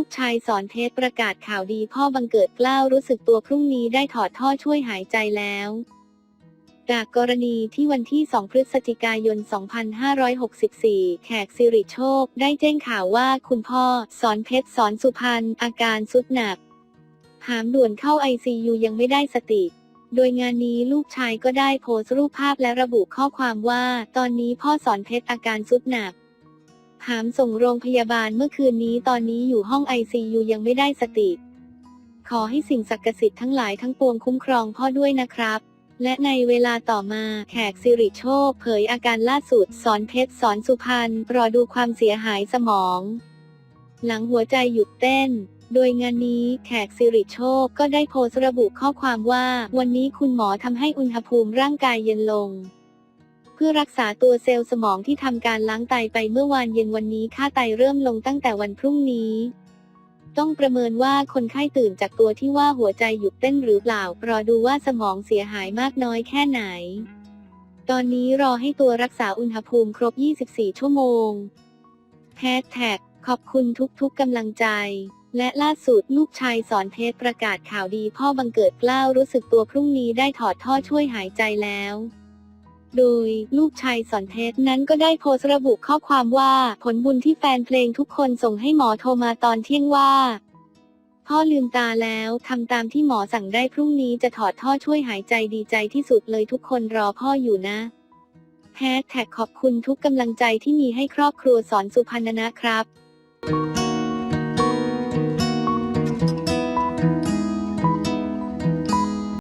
ลูกชายสอนเพชรประกาศข่าวดีพ่อบังเกิดเกล้าวรู้สึกตัวพรุ่งนี้ได้ถอดท่อช่วยหายใจแล้วจากกรณีที่วันที่ 2 พฤศจิกายน 2564 แขกสิริโชค ได้แจ้งข่าวว่าคุณพ่อ สอนเพชรสอนสุพรรณอาการสุดหนัก หามด่วนเข้า ICU ยังไม่ได้สติ โดยงานนี้ลูกชายก็ได้โพสต์รูปภาพและระบุข้อความว่า ตอนนี้พ่อสอนเพชรอาการสุดหนัก หามส่งโรงพยาบาลเมื่อคืนนี้ตอนนี้อยู่ห้อง ICU ยังไม่ได้สติ ขอให้สิ่งศักดิ์สิทธิ์ทั้งหลายทั้งปวงคุ้มครองพ่อด้วยนะครับ และในเวลาต่อมาแขกสิริโชค เผยอาการล่าสุด สอนเพชรสอนสุพรรณรอดูความเสียหายสมอง หลังหัวใจหยุดเต้นโดยงานนี้แขกสิริโชคก็ได้โพสต์ระบุข้อความว่า วันนี้คุณหมอทำให้อุณหภูมิร่างกายเย็นลง เพื่อรักษาตัวเซลล์สมองที่ทำการล้างไตไปเมื่อวานเย็นวันนี้ค่าไตเริ่มลงตั้งแต่วันพรุ่งนี้ ต้องประเมินว่าคนไข้ตื่นจากตัวที่ว่าหัวใจหยุดเต้นหรือเปล่ารอดูว่าสมองเสียหายมากน้อยแค่ไหน ตอนนี้รอให้ตัวรักษาอุณหภูมิครบ 24 ชั่วโมงแฮชแท็กขอบคุณทุกๆกำลังใจและล่าสุดลูกชายสอนเพชรประกาศข่าวดีพ่อบังเกิดเกล้าวรู้สึกตัวพรุ่งนี้ได้ถอดท่อช่วยหายใจแล้ว โดยลูกชายสอนเพชรนั้นก็ได้โพสต์ระบุข้อความว่าผลบุญที่แฟนเพลงทุกคนส่งให้หมอโทรมาตอนเที่ยงว่าพ่อลืมตาแล้วทำตามที่หมอสั่งได้พรุ่งนี้จะถอดท่อช่วยหายใจดีใจที่สุดเลยทุกคนรอพ่ออยู่นะแฮชแท็กขอบคุณทุกกำลังใจที่มีให้ครอบครัวสอนสุพรรณนะครับ